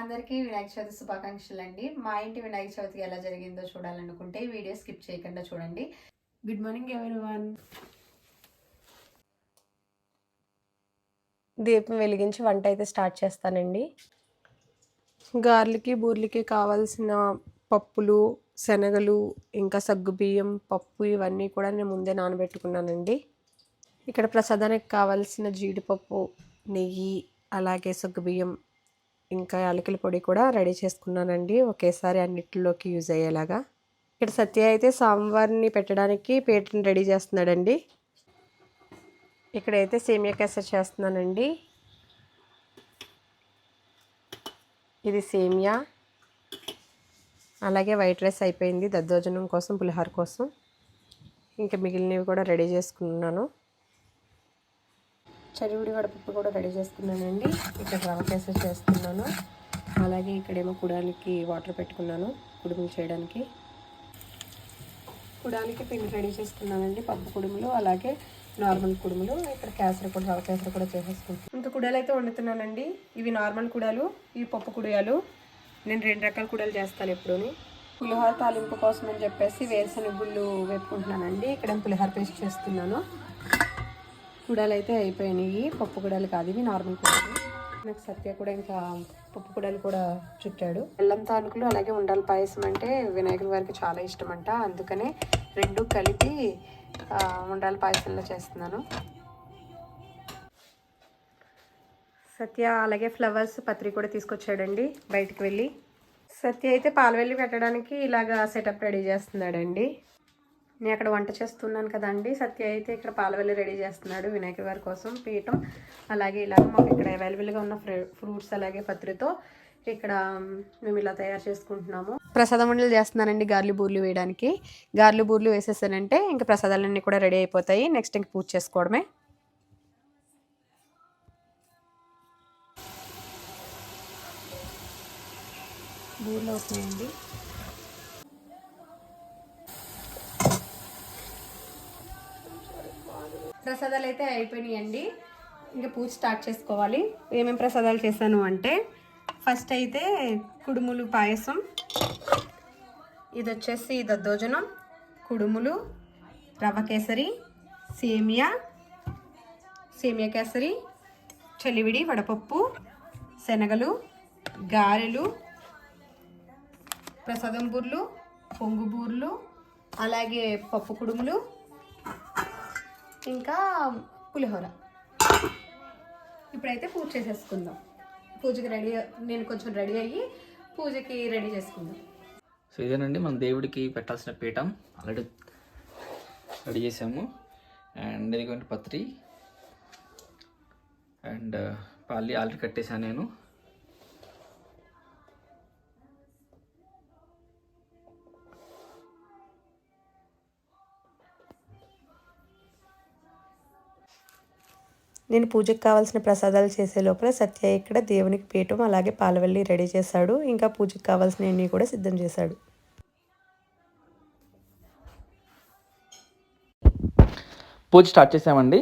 అందరికీ వినాయక చవితి శుభాకాంక్షలు అండి మా ఇంటి వినాయక చవితి ఎలా జరిగిందో చూడాలనుకుంటే ఈ వీడియో స్కిప్ చేయకుండా చూడండి. గుడ్ మార్నింగ్ ఎవరివన్ దీపం వెలిగించి వంట అయితే స్టార్ట్ చేస్తానండి. గార్లకి బూర్లకి కావాల్సిన పప్పులు శనగలు ఇంకా సగ్గుబియ్యం పప్పు ఇవన్నీ కూడా నేను ముందే నానబెట్టుకున్నానండి. ఇక్కడ ప్రసాదానికి కావాల్సిన జీడిపప్పు నెయ్యి అలాగే సగ్గుబియ్యం ఇంకా యాలకుల పొడి కూడా రెడీ చేసుకున్నానండి ఒకేసారి అన్నిటిలోకి యూజ్ అయ్యేలాగా. ఇక్కడ సత్య అయితే సాంబార్ని పెట్టడానికి పేటని రెడీ చేస్తున్నాడండి. ఇక్కడైతే సేమియా కేసరి చేస్తున్నానండి. ఇది సేమియా. అలాగే వైట్ రైస్ అయిపోయింది దద్దోజనం కోసం పులిహోర కోసం. ఇంకా మిగిలినవి కూడా రెడీ చేసుకున్నాను. చరివిడి వడపప్పు కూడా రెడీ చేసుకున్నానండి ఇక్కడ రవ కేసరి చేస్తున్నాను. అలాగే ఇక్కడేమో కుడానికి వాటర్ పెట్టుకున్నాను కుడుములు చేయడానికి. కుడానికి పిండి రెడీ చేసుకున్నానండి పప్పు కుడుములు అలాగే నార్మల్ కుడుములు. ఇక్కడ కేసరి కూడా రవ కేసరి కూడా చేసేసుకుంటాను ఇంత కుడాలు అయితే వండుతున్నానండి. ఇవి నార్మల్ కుడాలు ఇవి పప్పు కుడియాలు. నేను రెండు రకాల కుడాలు చేస్తాను ఎప్పుడూని. పులిహోర తాలింపు కోసం అని చెప్పేసి వేరుశనగ గుళ్ళు వేపుకుంటున్నానండి. ఇక్కడ పులిహోర పేస్ట్ చేస్తున్నాను. కుడాలు అయితే అయిపోయినాయి పప్పు కుడాలు కాదు ఇవి నార్మల్ కుడాలు. నాకు సత్య కూడా ఇంకా పప్పు కుడాలు కూడా చుట్టాడు. బెల్లం తానుకులు అలాగే ఉండాలి పాయసం అంటే వినాయకుడి వారికి చాలా ఇష్టం అంట అందుకనే రెండు కలిపి ఆ, ఉండాలి పాయసంలో చేస్తున్నాను. సత్య అలాగే ఫ్లవర్స్ పత్రి కూడా తీసుకొచ్చాడండి బయటికి వెళ్ళి. సత్య అయితే పాలవెల్లి పెట్టడానికి ఇలాగా సెటప్ రెడీ చేస్తున్నాడండి. నేను అక్కడ వంట చేస్తున్నాను కదండి. సత్య అయితే ఇక్కడ పాలవెల్లి రెడీ చేస్తున్నాడు వినాయకుడి వారి కోసం పీఠం. అలాగే ఇలాగ మాకు ఇక్కడ అవైలబుల్గా ఉన్న ఫ్రూట్స్ అలాగే పత్రితో ఇక్కడ మేము ఇలా తయారు చేసుకుంటున్నాము. ప్రసాదం వండలు చేస్తున్నానండి గార్లు బూర్లు వేయడానికి. గార్లు బూర్లు వేసేసానంటే ఇంకా ప్రసాదాలన్నీ కూడా రెడీ అయిపోతాయి. నెక్స్ట్ ఇంక పూజ చేసుకోవడమే. బూర్లు అవుతాయండి ప్రసాదాలు అయితే అయిపోయినాయండి. ఇంకా పూజ స్టార్ట్ చేసుకోవాలి. ఏమేమి ప్రసాదాలు చేశాను అంటే ఫస్ట్ అయితే కుడుములు పాయసం. ఇది వచ్చేసి దద్దోజనం కుడుములు రవ్వ కేసరి సేమియా సేమియా కేసరి చలివిడి వడపప్పు శనగలు గారెలు ప్రసాదం బూర్లు పొంగు బూర్లు అలాగే పప్పు కుడుములు ఇంకా పులిహోర. ఇప్పుడైతే పూజ చేసేసుకుందాం. పూజకి రెడీ నేను కొంచెం రెడీ అయ్యి పూజకి రెడీ చేసుకుందాం. సో ఇదేనండి మన దేవుడికి పెట్టాల్సిన పీఠం. ఆల్రెడీ రెడీ చేసాము. అండ్ ఇదిగోండి పత్రి. అండ్ పాలి ఆల్రెడీ కట్టేశాను నేను. నేను పూజకు కావాల్సిన ప్రసాదాలు చేసే లోపల సత్య ఇక్కడ దేవునికి పీఠం అలాగే పాలవల్లి రెడీ చేశాడు. ఇంకా పూజకు కావాల్సినవన్నీ కూడా సిద్ధం చేశాడు. పూజ స్టార్ట్ చేసామండి.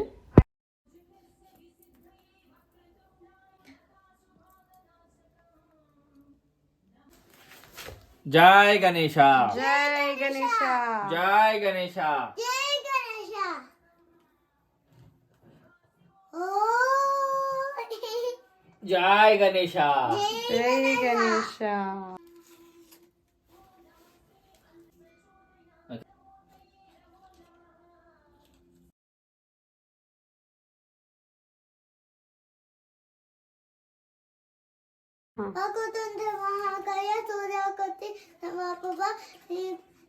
జై గణేష. జై గణేష. జై గణేష. జై గణేష జై గణేష వకుతుండే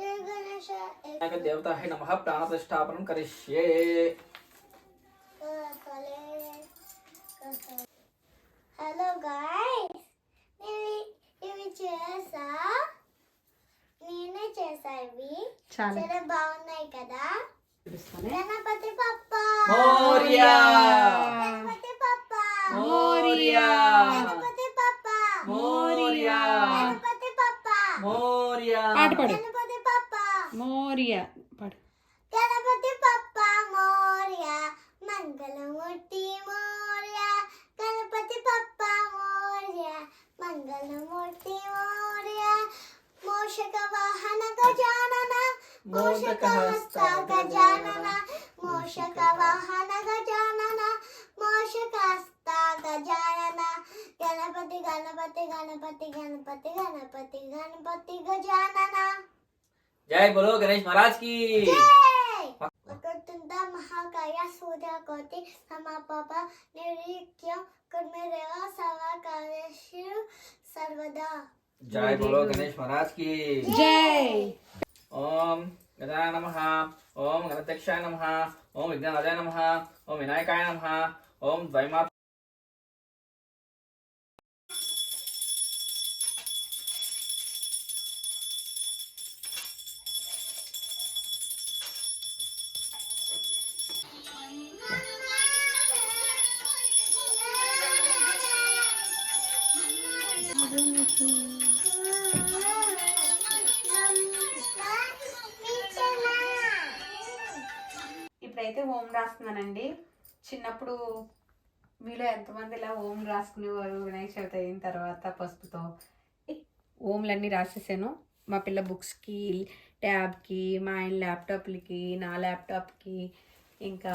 గణేశ జయ గణేశ జయ గణేశ వినాయక దేవతాహే నమః ప్రాణప్రతిష్ఠాపనం కరిష్యే హలో గాయ్స్ నేను ఇవి చేసా ఇవి చాలా చాలా బాగున్నాయి కదా చూపిస్తానే గణపతి పప్ప మోరియా గణపతి పప్ప మోరియా గణపతి పప్ప మోరియా గణపతి పప్ప మోరియా పాట పాడు గణపతి పప్ప మోరియా పాడు గణపతి పప్ప మోర్య మంగళమూర్తి మోర్య గణపతి పప్ప మోర్య మంగళమూర్తి మోర్య మోషక వాహన గజానన మోషక హస్త గజానన మోషక వాహన గజానన మోషక హస్త గజానన గణపతి గణపతి గణపతి గణపతి గణపతి जय बोलो गणेश महाराज की। महाकाय सूर्य कोटि सर्वदा। जय बोलो गणेश महाराज की। जय! ओम गजाय नमः ओम गणतक्षा नमः ओम विघ्नराजाय नमः ओम विनायकाय नमः ओम द्वैमा నేనైతే ఓం రాస్తున్నానండి. చిన్నప్పుడు మీలో ఎంతమంది ఇలా ఓం రాసుకునేవారు? వినాయక చవితి అయిన తర్వాత పసుపుతో. ఓంలన్నీ రాసేసాను. మా పిల్ల బుక్స్కి ట్యాబ్కి మా ఆయన ల్యాప్టాప్లకి నా ల్యాప్టాప్కి ఇంకా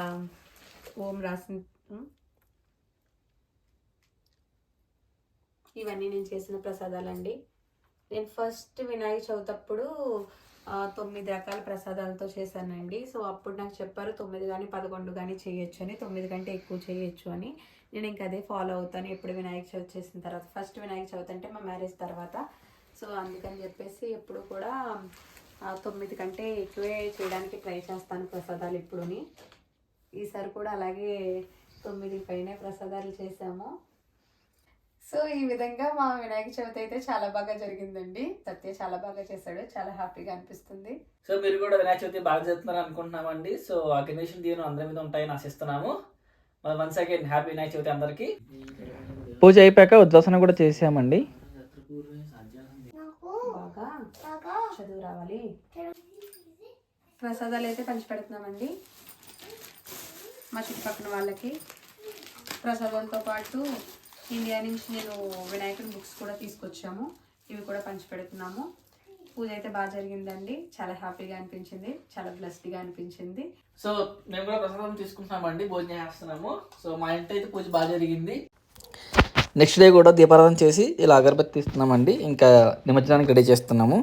ఓం రాసిన ఇవన్నీ నేను చేసిన ప్రసాదాలండి. నేను ఫస్ట్ వినాయక చవితి అప్పుడు తొమ్మిది రకాల ప్రసాదాలతో చేశానండి. సో అప్పుడు నాకు చెప్పారు తొమ్మిది కానీ పదకొండు కానీ చేయొచ్చు అని తొమ్మిది కంటే ఎక్కువ చేయొచ్చు అని. నేను ఇంకా అదే ఫాలో అవుతాను. ఎప్పుడు వినాయక చవితి చేసిన తర్వాత ఫస్ట్ వినాయక చవితి అంటే మా మ్యారేజ్ తర్వాత. సో అందుకని చెప్పేసి ఎప్పుడు కూడా తొమ్మిది కంటే ఎక్కువే చేయడానికి ట్రై చేస్తాను ప్రసాదాలు ఇప్పుడుని ఈసారి కూడా అలాగే తొమ్మిది పైనే ప్రసాదాలు చేసాము సో ఈ విధంగా మా వినాయక చవితి అయితే చాలా బాగా జరిగిందండి. సత్య చాలా బాగా చేశాడు. చాలా హ్యాపీగా అనిపిస్తుంది. సో మీరు కూడా వినాయక చవితి బాగా జరుపుతున్నారు అనుకుంటున్నామండి. సో ఆ గణేష్ దీవెన అందరి మీద ఉంటాయని ఆశిస్తున్నాము. మరి once again happy Vinayaka Chavithi అందరికి. పూజ అయిపోయాక ఉద్వాసన కూడా చేసామండి. నాకు బాగా బాగా చదువు రావాలి. ప్రసాదాలు అయితే పంచి పెడుతున్నామండి మా చుట్టుపక్కల వాళ్ళకి ప్రసాదాలతో పాటు ఇండియా నుంచి నేను వినాయకుడి బుక్స్ కూడా తీసుకొచ్చాము. ఇవి కూడా పంచి పెడుతున్నాము పూజ అయితే బాగా జరిగిందండి. చాలా హ్యాపీగా అనిపించింది. చాలా బ్లెస్డ్గా అనిపించింది. సో మేము కూడా ప్రసాదం తీసుకుంటున్నామండి. భోజనం చేస్తున్నాము. సో మా ఇంటి అయితే పూజ బాగా జరిగింది. నెక్స్ట్ డే కూడా దీపారాధన చేసి ఇలా అగరబత్తి ఇస్తున్నామండి ఇంకా నిమజ్జనానికి రెడీ చేస్తున్నాము.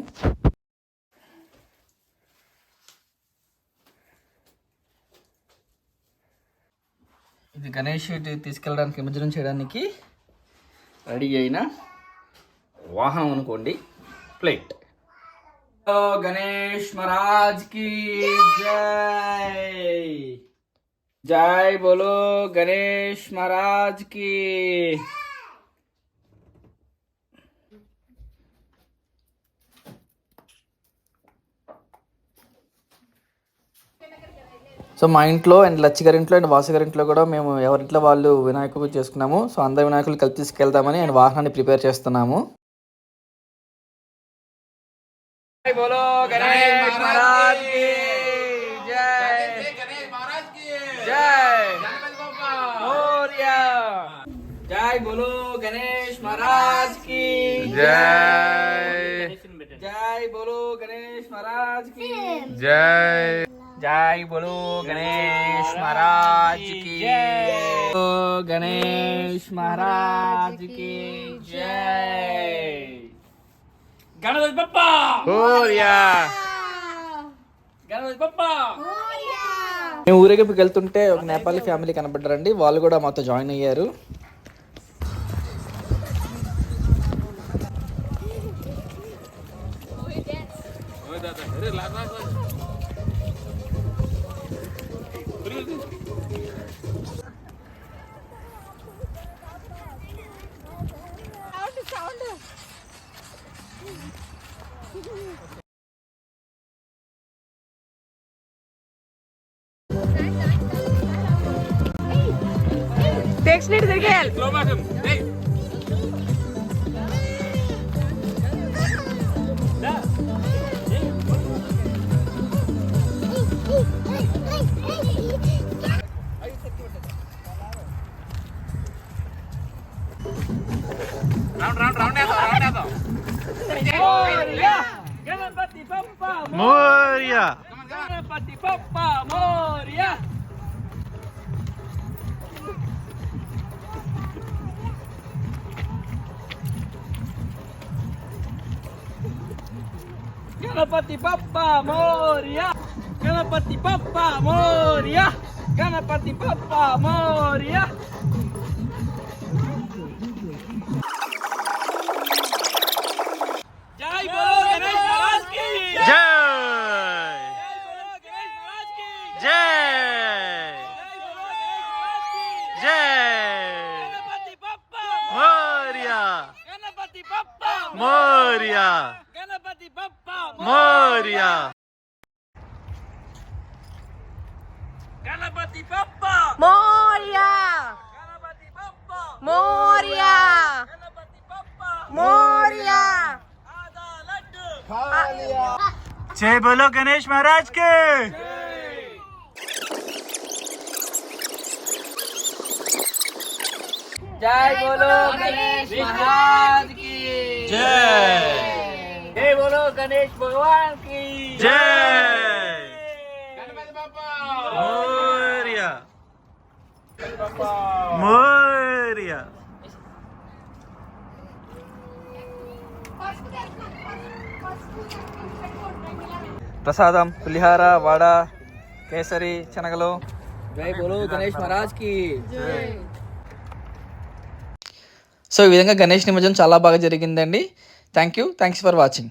ఇది గణేష్ తీసుకెళ్ళడానికి నిమజ్జనం చేయడానికి రెడీ అయిన వాహనం అనుకోండి. ప్లేట్ గణేష్ మహారాజ్కి జై. జై బోలో గణేష్ మహారాజ్కి. సో మా ఇంట్లో అండ్ లచ్చి గారి ఇంట్లో అండ్ వాసు గారి ఇంట్లో కూడా మేము ఎవరింట్లో వాళ్ళు వినాయకుడు చేసుకున్నాము. సో అందరి వినాయకులు కలిపి తీసుకెళ్దామని అండ్ వాహనాన్ని ప్రిపేర్ చేస్తున్నాము. జై బోలో గణేష్ మహారాజ్కి జై. జై మోరియా జై బోలో గణేష్ మహారాజ్కి జై. જય બોલો ગણેશ મહારાજ કી ગણેશ મહારાજ કી గణేష్ ગણપતિ પપ્પા હોરિયા గణపతి పప్పా మేము ఊరేగింపుకి వెళ్తుంటే ఒక నేపాలి ఫ్యామిలీ కనబడ్డారండి. వాళ్ళు కూడా మాతో జాయిన్ అయ్యారు. అరే Sechs Liter der Geld. Slow machen. Hey. Round, round, round, round, round. Moria! Ganapati Papa! Moria! Ganapati Papa! Moria! Ganapati Papa! Moria! Ganapati Papa! Moria! Ganapati Papa! Moria! Moriya Ganpati Bappa Moriya Ganpati Bappa Moriya Ganpati Bappa Moriya Ganpati Bappa Moriya आधा लड्डू खा लिया जय बोलो गणेश महाराज के जय बोलो गणेश महाराज की जय। हे बोलो गणेश भगवान की। जय। प्रसाद पुलिहारा वाड़ा केसरी चनगलो। जय बोलो गणेश महाराज की। సో ఈ విధంగా గణేష్ నిమజ్జనం చాలా బాగా జరిగిందండి. Thank you thanks for watching